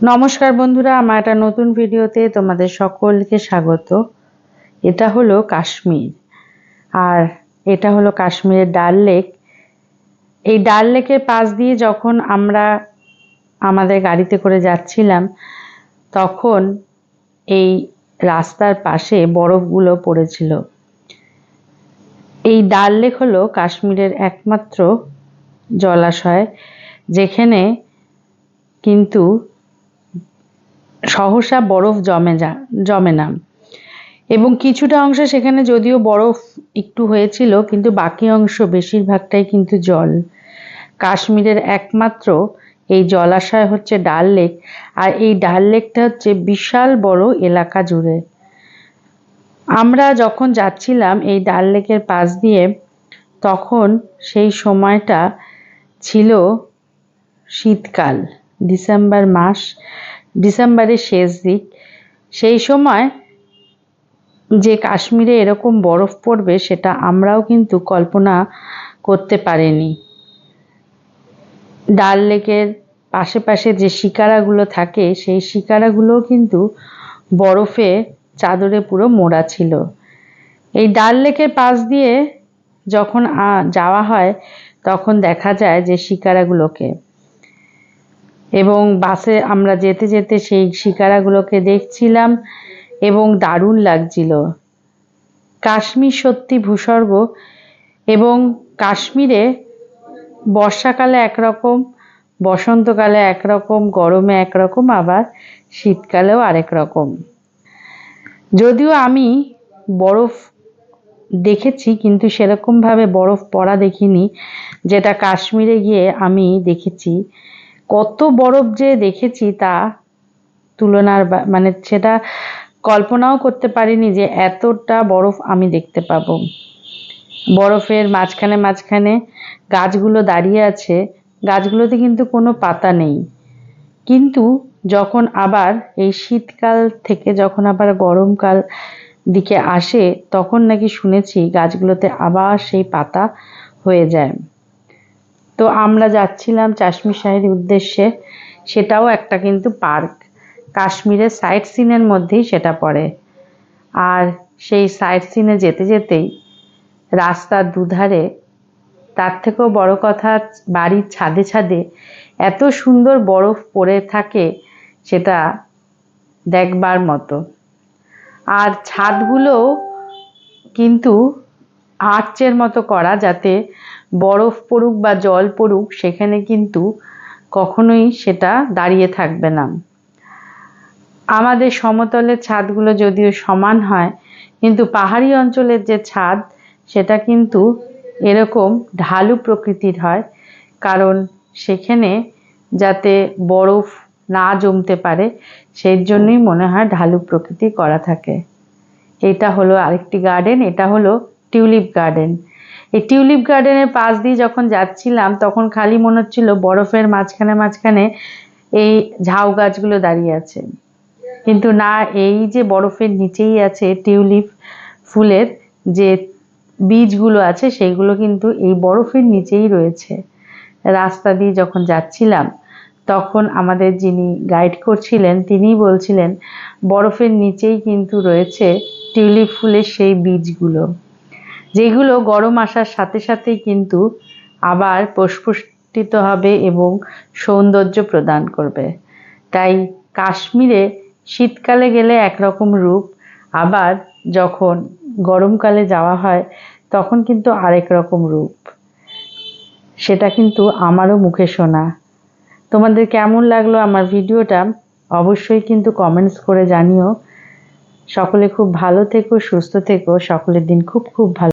নমস্কার বন্ধুরা, আমার একটা নতুন ভিডিওতে তোমাদের সকলকে স্বাগত। এটা হলো কাশ্মীর। আর এটা হলো কাশ্মীরের ডাল লেক। এই ডাল লেকের পাশ দিয়ে যখন আমরা আমাদের গাড়িতে করে যাচ্ছিলাম, তখন এই রাস্তার পাশে বরফগুলো পড়েছিল। এই ডাল লেক হলো কাশ্মীরের একমাত্র জলাশয়, যেখানে কিন্তু সহসা বরফ জমে যা, জমে না। এবং কিছুটা অংশে সেখানে যদিও বরফ একটু হয়েছিল, কিন্তু বাকি অংশ বেশিরভাগটাই কিন্তু জল। কাশ্মীরের একমাত্র এই জলাশয় হচ্ছে ডাল লেক, আর এই ডাল লেকটা হচ্ছে বিশাল বড় এলাকা জুড়ে। আমরা যখন যাচ্ছিলাম এই ডাল লেকের পাশ দিয়ে, তখন সেই সময়টা ছিল শীতকাল, ডিসেম্বর মাস। ডিসেম্বরের শেষ দিক, সেই সময় যে কাশ্মীরে এরকম বরফ পড়বে সেটা আমরাও কিন্তু কল্পনা করতে পারিনি। ডাল লেকের পাশে যে শিকারাগুলো থাকে, সেই শিকারাগুলোও কিন্তু বরফে চাদরে পুরো মোড়া ছিল। এই ডাল লেকের পাশ দিয়ে যখন যাওয়া হয়, তখন দেখা যায় যে শিকারাগুলোকে। এবং বাসে আমরা যেতে যেতে সেই শিকারাগুলোকে দেখছিলাম এবং দারুণ লাগছিল। কাশ্মীর সত্যি ভূস্বর্গ এবং কাশ্মীরে বর্ষাকালে একরকম, বসন্তকালে একরকম, গরমে একরকম, আবার শীতকালেও আরেক রকম। যদিও আমি বরফ দেখেছি, কিন্তু সেরকমভাবে বরফ পড়া দেখিনি, যেটা কাশ্মীরে গিয়ে আমি দেখেছি। কত বরফ যে দেখেছি তা তুলনার মানে সেটা কল্পনাও করতে পারিনি যে এতটা বরফ আমি দেখতে পাবো। বরফের মাঝখানে মাঝখানে গাছগুলো দাঁড়িয়ে আছে, গাছগুলোতে কিন্তু কোনো পাতা নেই। কিন্তু যখন আবার এই শীতকাল থেকে যখন আবার গরমকাল দিকে আসে, তখন নাকি শুনেছি গাছগুলোতে আবার সেই পাতা হয়ে যায়। তো আমরা যাচ্ছিলাম চাশমি শাহের উদ্দেশ্যে। সেটাও একটা কিন্তু পার্ক। কাশ্মীরের সাইট সিনের মধ্যেই সেটা পড়ে। আর সেই সাইট সিনে যেতে যেতেই রাস্তার দুধারে তার থেকেও বড় কথা, বাড়ির ছাদে ছাদে এত সুন্দর বরফ পড়ে থাকে সেটা দেখবার মতো। আর ছাদগুলো কিন্তু আর্চের মতো করা যাতে বরফ পড়ুক বা জল পড়ুক, সেখানে কিন্তু কখনোই সেটা দাঁড়িয়ে থাকবে না। আমাদের সমতলের ছাদগুলো যদিও সমান হয়, কিন্তু পাহাড়ি অঞ্চলের যে ছাদ, সেটা কিন্তু এরকম ঢালু প্রকৃতির হয়, কারণ সেখানে যাতে বরফ না জমতে পারে, সেই জন্যই মনে হয় ঢালু প্রকৃতি করা থাকে। এটা হলো আরেকটি গার্ডেন এটা হলো টিউলিপ গার্ডেন এই টিউলিপ গার্ডেনের পাশ দিয়ে যখন যাচ্ছিলাম, তখন খালি মনে হচ্ছিল বরফের মাঝখানে মাঝখানে এই ঝাউ গাছগুলো দাঁড়িয়ে আছে। কিন্তু না, এই যে বরফের নিচেই আছে টিউলিপ ফুলের যে বীজগুলো আছে, সেইগুলো কিন্তু এই বরফের নিচেই রয়েছে। রাস্তা দিয়ে যখন যাচ্ছিলাম, তখন আমাদের যিনি গাইড করছিলেন তিনি বলছিলেন, বরফের নিচেই কিন্তু রয়েছে টিউলিপ ফুলের সেই বীজগুলো। যেগুলো গরম আসার সাথে সাথেই কিন্তু আবার প্রস্ফুটিত হবে এবং সৌন্দর্য প্রদান করবে। তাই কাশ্মীরে শীতকালে গেলে একরকম রূপ, আবার যখন গরমকালে যাওয়া হয় তখন কিন্তু আরেক রকম রূপ। সেটা কিন্তু আমারও মুখে শোনা। তোমাদের কেমন লাগল আমার ভিডিওটা অবশ্যই কিন্তু কমেন্টস করে জানিও। সকলে খুব ভালো থেকো, সুস্থ থেকো, সকলের দিন খুব খুব ভালো